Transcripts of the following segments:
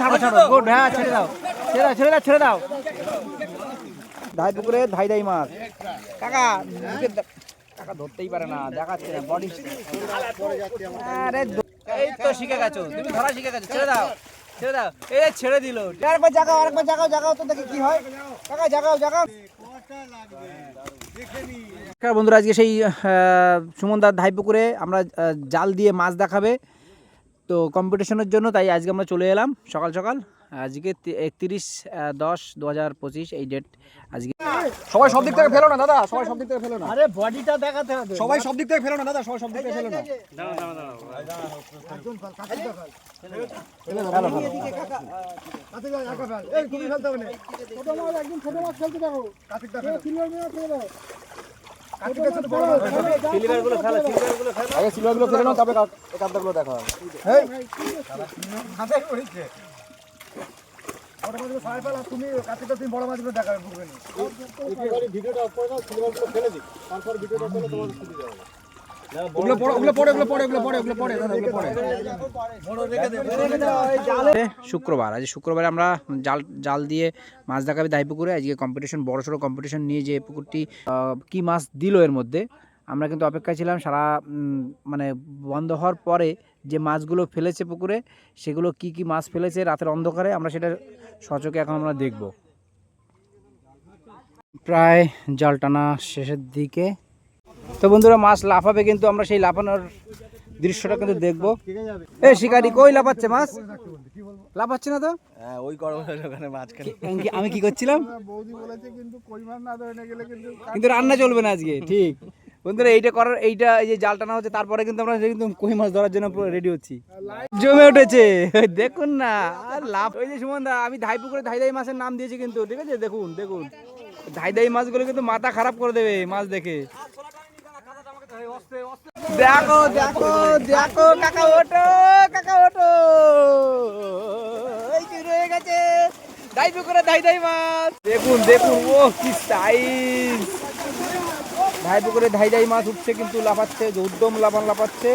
ছাড়ো ছাড়ো গুড হ্যাঁ ছেড়ে দাও। ছেড়ে দাও ছেড়ে দাও ছেড়ে দাও। ধাই পুকুরে ধাই ধাই মাছ। কাকা কাকা ধরতেই পারে না দেখাচ্ছে না বডি আরে এই তো শিখে গেছো তুমি ধরা শিখে গেছো ছেড়ে দাও ছেড়ে দাও। এই ছেড়ে দিল। আরেকবার জাগাও আরেকবার জাগাও জাগাও তো দেখি কি হয়। কাকা জাগাও জাগাও। বন্ধুরা আজকে সেই সুমনদার ধাই পুকুরে আমরা জাল দিয়ে মাছ দেখাবে। তো কম্পিটিশনের জন্য তাই আজকে আমরা চলে এলাম সকাল সকাল আজকে একত্রিশ দশ দু হাজার পঁচিশ এই ডেট আজকে সবাই সব দিক থেকে ফেলো না দাদা সবাই সব দিক থেকে ফেলো না আরে বডিটা দেখাতে হবে সবাই সব দিক থেকে ফেলো না দাদা সবাই সব দিক থেকে ফেলো না এই তুমি ফেলতে হবে না ছোট মাছ একদম ছোট মাছ ফেলতে দেখো আগে সিলভারগুলো ফেলে নাও তবে কাঁদাগুলো দেখা হবে তুমি কার্তিকটা তুমি বড় মাছগুলো দেখাবে ভিডিওটা অফ করে দাও সিলভারগুলো ফেলে দিই তারপর ভিডিওটা তোমার সুবিধা হবে শুক্রবার, আজ শুক্রবারে আমরা জাল জাল দিয়ে মাছ দেখাবে দাই পুকুরে আজকে কম্পিটিশন বড় সড়ো কম্পিটিশন নিয়ে যে পুকুরটি কি মাছ দিল এর মধ্যে, আমরা কিন্তু অপেক্ষায় ছিলাম সারা মানে বন্ধ হওয়ার পরে যে মাছগুলো ফেলেছে পুকুরে, সেগুলো কি কি মাছ ফেলেছে রাতের অন্ধকারে, আমরা সেটা সচকে এখন আমরা দেখব। প্রায় জাল টানা শেষের দিকে তো বন্ধুরা মাছ লাফাবে কিন্তু আমরা সেই লাফানোর দৃশ্যটা কিন্তু দেখব। এ শিকারি কই লাফাচ্ছে মাছ? লাফাচ্ছে না তো? হ্যাঁ ওই ওখানে মাঝখানে। আমি কি- করছিলাম? কিন্তু রান্না চলবে না আজকে ঠিক। বন্ধুরা এইটা করার এইটা এই যে জাল টানা হচ্ছে তারপরে কিন্তু আমরা কিন্তু কই মাছ ধরার জন্য পুরো রেডি হচ্ছি। জমে উঠেছে। দেখুন না আর লাভ ওই যে সুমন দা আমি ধাই পুকুরে ধাই ধাই মাছের নাম দিয়েছি কিন্তু ঠিক আছে? দেখুন দেখুন। ধাই ধাই মাছগুলো কিন্তু মাথা খারাপ করে দেবে মাছ দেখে। দেখো দেখো দেখো, কাকা ওঠো কাকা ওঠো। এই শুরু হয়ে গেছে। ধাই পুকুরে ধাই ধাই মাছ। দেখুন দেখুন, ও কি সাইজ ধাই পুকুরে ধাই ধাই মাছ উঠছে কিন্তু লাফাচ্ছে উদ্যম লাফান লাফাচ্ছে।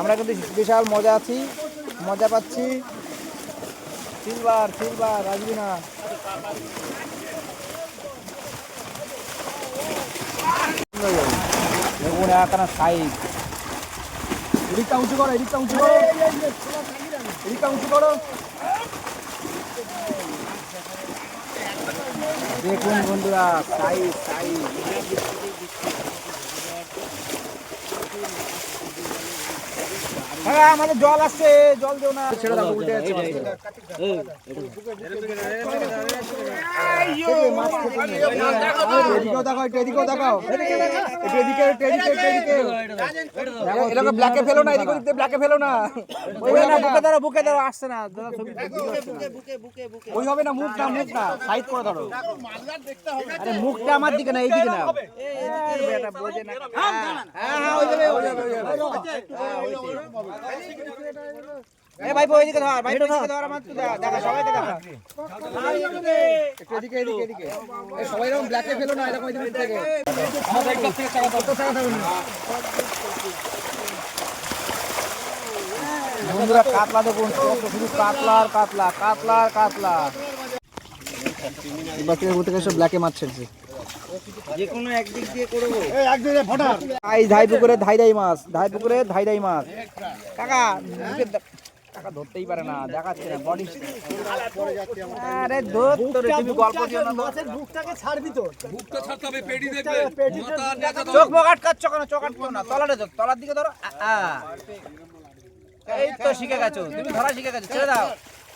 আমরা কিন্তু বিশাল মজা আছি, মজা পাচ্ছি। সিলভার সিলভার আসবি না দেখুন একখানা সাইজ এদিকটা উঁচু করো, এদিকটা উঁচু করো। এদিকটা উঁচু করো। দেখুন বন্ধুরা সাইজ সাইজ হ্যাঁ আমাদের জল আসছে জল দেও না ছেড়ে দাও উল্টে যাচ্ছে এদিকেও দেখাও একটু এদিকেও দেখাও একটু এদিকে এদিকে এদিকে ব্ল্যাকে ফেলো না এদিকে ওদিকে ব্ল্যাকে ফেলো না ওই না বুকে ধরো বুকে ধরো আসছে না দাদা ছবি। ওই হবে না মুখ না মুখ না সাইড করে ধরো আরে মুখটা আমার দিকে না এইদিকে না বেটা বোঝে না হ্যাঁ হ্যাঁ ওই যাবে ওই যাবে ওই যাবে এ ভাই ধর ভাই ধর আমার তুই দেখা সবাইকে দেখা। একটু এদিকে এদিকে এদিকে। এই সবাই এরকম ব্ল্যাকে ফেলো না এরকম এদিকে থেকে। আমাদের থেকে চাকা দাও। তো চাকা দাও? বন্ধুরা কাতলা দেখুন শুধু কাতলা আর কাতলা কাতলা আর কাতলা। বাকিরা থেকে সব ব্ল্যাকে মাছ ছেড়ছে? এই একদিনে ফটার আই ধাই পুকুরে ধাই ধাই মাছ ধাই পুকুরে ধাই ধাই মাছ। কাকা ধরতেই পারে না দেখাচ্ছে না বডি আরে ধর তোরে তুমি গল্প দিও না তো। মাছের বুকটাকে ছাড়বি তো বুকটা ছাড়তে হবে পেটি দেখবে। মাথা চোখ আটকাচ্ছ কেন? চোখ আটকাও না ধর তলার দিকে ধরো। এই তো শিখে গেছো তুমি ধরা শিখে গেছো ছেড়ে দাও।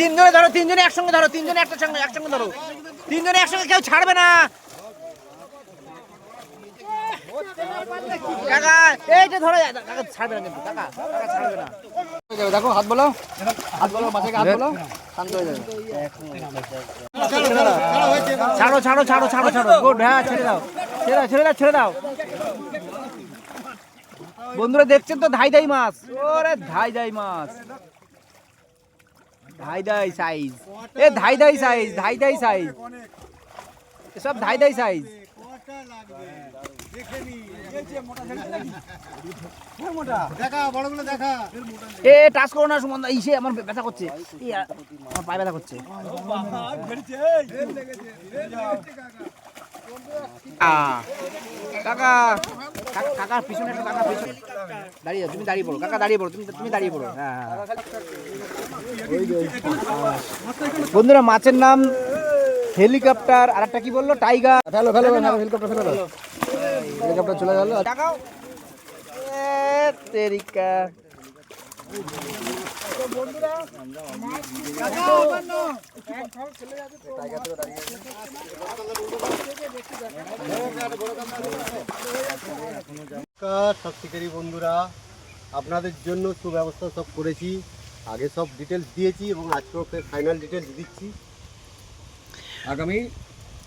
তিনজনে ধরো, তিনজনে একসঙ্গে ধরো, তিনজনে একটা সঙ্গে, একসঙ্গে ধরো। তিনজনে একসঙ্গে কেউ ছাড়বে না। ধরে ছাড়বে না ছাড়বে না। দেখো, হাত বলো। হাত বলো মাথাকে হাত বলো। ছাড়ো ছাড়ো ছাড়ো ছাড়ো ছাড়ো। হ্যাঁ ছেড়ে দাও। ছেড়ে দাও ছেড়ে দাও ছেড়ে দাও। বন্ধুরা, দেখছেন তো ধাই ধাই মাছ? ওরে ধাই ধাই মাছ। ধাই ধাই সাইজ এ, ধাই ধাই সাইজ ধাই ধাই সাইজ সব ধাই ধাই সাইজ এ টাচ করো না সুমন ইসে আমার ব্যথা করছে। আমার পায়ে ব্যথা করছে। কাকা কাকা- কাকার পিছনে একটু কাকা পিছনে। দাঁড়িয়ে তুমি দাঁড়িয়ে পড়ো। কাকা দাঁড়িয়ে পড়ো। তুমি তুমি দাঁড়িয়ে পড়ো। হ্যাঁ হ্যাঁ। বন্ধুরা মাছের নাম হেলিকপ্টার। আর একটা কি বলল? টাইগার। ফেলো ফেলো ফেলো হেলিকপ্টার ফেলো। হেলিকপ্টার চলে গেল? টাকাও তেরিকা। সব শিকারী বন্ধুরা আপনাদের জন্য সুব্যবস্থা সব করেছি। আগে সব ডিটেলস দিয়েছি এবং আজকেও ফের ফাইনাল ডিটেলস দিচ্ছি। আগামী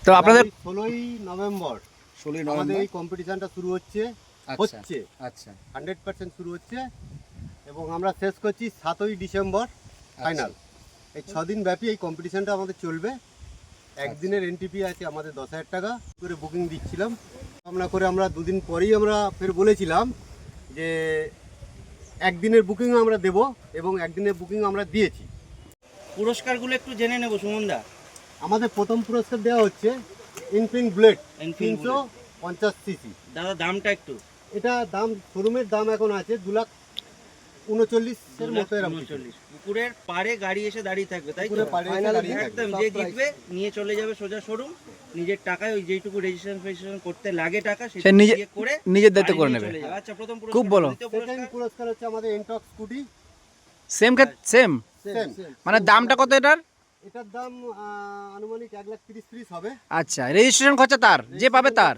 তো আপনাদের ষোলোই নভেম্বর। ষোলোই আমাদের এই কম্পিটিশনটা শুরু হচ্ছে আচ্ছা হচ্ছে। আচ্ছা। হান্ড্রেড পার্সেন্ট শুরু হচ্ছে এবং আমরা শেষ করছি সাতই ডিসেম্বর ফাইনাল এই ছদিন ব্যাপী এই কম্পিটিশনটা আমাদের চলবে। একদিনের এনটিপি আছে আমাদের দশ হাজার টাকা করে বুকিং দিচ্ছিলাম। আমরা করে আমরা দুদিন পরেই আমরা ফের বলেছিলাম যে একদিনের বুকিং আমরা দেব এবং একদিনের বুকিং আমরা দিয়েছি। পুরস্কারগুলো একটু জেনে নেব সুমনদা। আমাদের প্রথম পুরস্কার দেওয়া হচ্ছে ইনফিন ব্লেড তিনশো পঞ্চাশ সিসি। দাদা দামটা একটু। এটা দাম শোরুমের দাম এখন আছে দু লাখ উনচল্লিশের মতো এরকম। পুকুরের পাড়ে গাড়ি এসে দাঁড়িয়ে থাকবে তাই। একদম যে জিতবে নিয়ে চলে যাবে সোজা শোরুম। নিজের টাকায় ওই যেটুকু রেজিস্ট্রেশন ফেজিস্ট্রেশন করতে লাগে টাকা সে সেটা নিজে- করে নিজের দায়িত্ব করে নেবে। আচ্ছা প্রথম খুব বলো। সেকেন্ড পুরস্কার? পুরস্কার হচ্ছে আমাদের এনটক স্কুটি সেম সেম সেম মানে দামটা কত এটার? এটার দাম আনুমানিক এক লাখ তিরিশ ত্রিশ হবে। আচ্ছা রেজিস্ট্রেশন খরচা তার যে পাবে তার।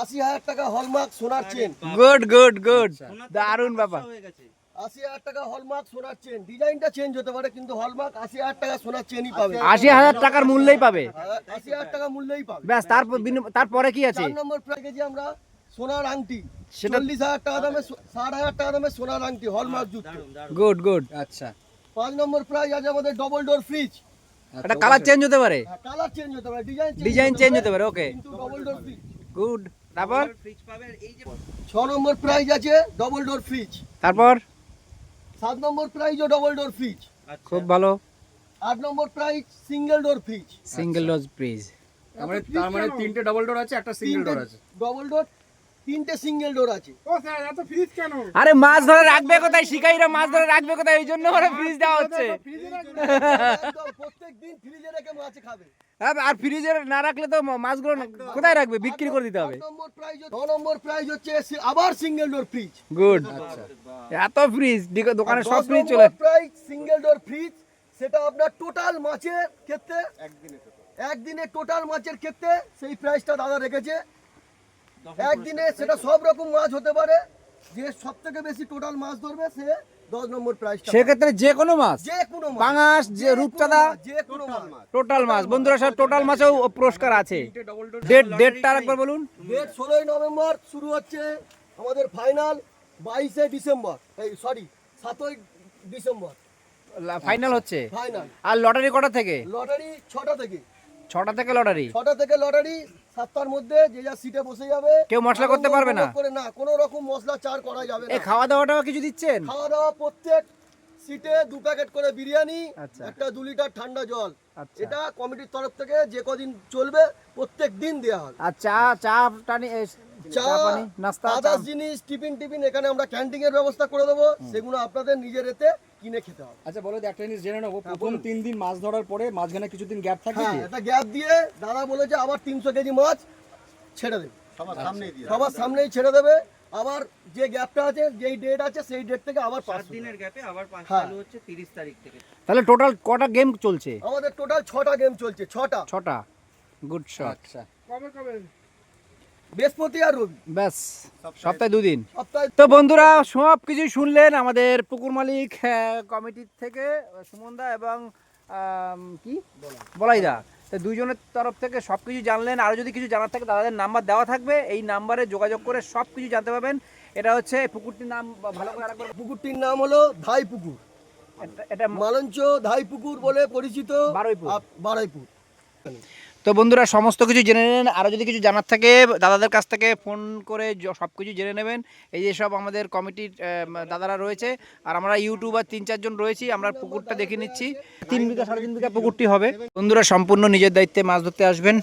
আশি হাজার টাকা হলমার্ক সোনার চেন গুড গুড গুড দারুণ ব্যাপার। হয়ে গেছে। আশি হাজার টাকা হলমার্ক সোনার চেন ডিজাইনটা চেঞ্জ হতে পারে কিন্তু হলমার্ক আশি হাজার টাকা সোনার চেনই পাবে। আশি হাজার টাকার মূল্যেই পাবে। আশি হাজার টাকা মূল্যেই পাবে। ব্যাস তার বিনিম- তারপরে কি আছে? চার নম্বর প্যাকেজে আমরা সোনার আংটি। চল্লিশ হাজার টাকা দামে ষাট হাজার টাকা দামে সোনার আংটি হলমার্ক যুক্ত। গুড গুড আচ্ছা। পাঁচ নম্বর প্রাইজ আছে আমাদের ডবল ডোর ফ্রিজ এটা কালার চেঞ্জ হতে পারে। কালার চেঞ্জ হতে পারে ডিজাইন ডিজাইন চেঞ্জ হতে পারে। Okay double door fridge good তারপর? ফ্রিজ পাবে আর এই যে ছ নম্বর প্রাইজ আছে ডবল ডোর ফ্রিজ তারপর? সাত নম্বর প্রাইজও ডবল ডোর ফ্রিজ আচ্ছা, খুব ভালো। আট নম্বর prize single door fridge single তার মানে তার মানে তিনটে ডবল ডোর আছে একটা সিঙ্গেল ডোর আছে। ডবল ডোর তিনটে সিঙ্গেল ডোর আছে। আরে মাছ ধরে রাখবে কোথায়? শিকারীরা মাছ ধরে রাখবে কোথায়? এই জন্য ওরা ফ্রিজ দেওয়া হচ্ছে। একদম প্রত্যেক দিন ফ্রিজে রেখে মাছ খাবে। হ্যাঁ, আর ফ্রিজে না রাখলে তো মাছগুলো কোথায় রাখবে? বিক্রি করে দিতে হবে। নম্বর প্রাইজ নম্বর প্রাইজ হচ্ছে আবার সিঙ্গেল ডোর ফ্রিজ গুড এত ফ্রিজ দোকানে সব ফ্রিজ চলে প্রাইজ সিঙ্গেল ডোর ফ্রিজ সেটা আপনার টোটাল মাছের ক্ষেত্রে একদিনে টোটাল মাছের ক্ষেত্রে সেই প্রাইসটা দাদা রেখেছে। একদিনে সেটা সব রকম মাছ হতে পারে। যে সব থেকে বেশি টোটাল মাছ ধরবে সে দশ নম্বর প্রাইসটা সেক্ষেত্রে যে কোনো মাছ। যে কোনো মাছ। যে রূপচাঁদা যে কোনো মাছ। টোটাল মাছ। বন্ধুরা সব টোটাল মাছেও পুরস্কার আছে। ডেট ডেটটা একবার বলুন। ডেট ষোলোই নভেম্বর শুরু হচ্ছে আমাদের ফাইনাল বাইশে ডিসেম্বর। এই সরি সাতই ডিসেম্বর। ফাইনাল হচ্ছে। ফাইনাল আর লটারি কটা থেকে? লটারি ছটা থেকে। ছটা থেকে লটারি ছটা থেকে লটারি সাতটার মধ্যে যে যা সিটে বসে যাবে কেউ মশলা করতে পারবে না? করে না কোনো রকম মশলা চার করা যাবে না। খাওয়া দাওয়াটাও কিছু দিচ্ছেন? খাওয়া দাওয়া প্রত্যেক সিটে দু প্যাকেট করে বিরিয়ানি আচ্ছা। একটা দু লিটার ঠান্ডা জল। আচ্ছা। এটা কমিটির তরফ থেকে যে কদিন চলবে প্রত্যেক দিন দেওয়া হবে। আর চা চা টানি চা নাস্তা আদার্স জিনিস টিফিন টিফিন এখানে আমরা ক্যান্টিন এর ব্যবস্থা করে দেবো। সেগুলো আপনাদের নিজের এতে কিনে খেতে হবে। আচ্ছা বলো একটা জিনিস জেনে নেব। প্রথম তিন দিন মাছ ধরার পরে মাঝখানে কিছুদিন গ্যাপ থাকবে হ্যাঁ একটা গ্যাপ দিয়ে দাদা বলেছে আবার তিনশো কেজি মাছ ছেড়ে দেবে। সবার সামনেই দিয়ে সবার সামনেই ছেড়ে দেবে। আবার যে গ্যাপটা আছে যেই ডেট আছে সেই ডেট থেকে আবার পাঁচ দিনের গ্যাপে আবার পাঁচ হ্যাঁ। চালু হচ্ছে তিরিশ তারিখ থেকে। তাহলে টোটাল কটা গেম চলছে? আমাদের টোটাল ছটা গেম চলছে ছটা। ছটা। গুড শট আচ্ছা। বৃহস্পতি আর রবি। ব্যাস সপ্তাহে দুদিন। তো বন্ধুরা সব কিছুই শুনলেন আমাদের পুকুর মালিক কমিটির থেকে সুমনদা এবং কি? বলাইদা। তো দুইজনের তরফ থেকে সব কিছু জানলেন। আরও যদি কিছু জানার থাকে দাদাদের নাম্বার দেওয়া থাকবে। এই নাম্বারে যোগাযোগ করে সব কিছু জানতে পারবেন। এটা হচ্ছে পুকুরটির নাম ভালো করে আরেকবার পুকুরটির নাম হলো ধাই পুকুর। এটা- মালঞ্চ ধাই পুকুর বলে পরিচিত। বারুইপুর। বারুইপুর। তো বন্ধুরা, সমস্ত কিছু জেনে নেন। আরও যদি কিছু জানার থাকে, দাদাদের কাছ থেকে ফোন করে সব কিছু জেনে নেবেন। এই যে সব আমাদের কমিটির দাদারা রয়েছে। আর আমরা ইউটিউবার তিন, চারজন রয়েছি। আমরা পুকুরটা দেখে নিচ্ছি। তিন বিঘা, সাড়ে তিন বিঘা পুকুরটি হবে। বন্ধুরা, সম্পূর্ণ নিজের দায়িত্বে মাছ ধরতে আসবেন।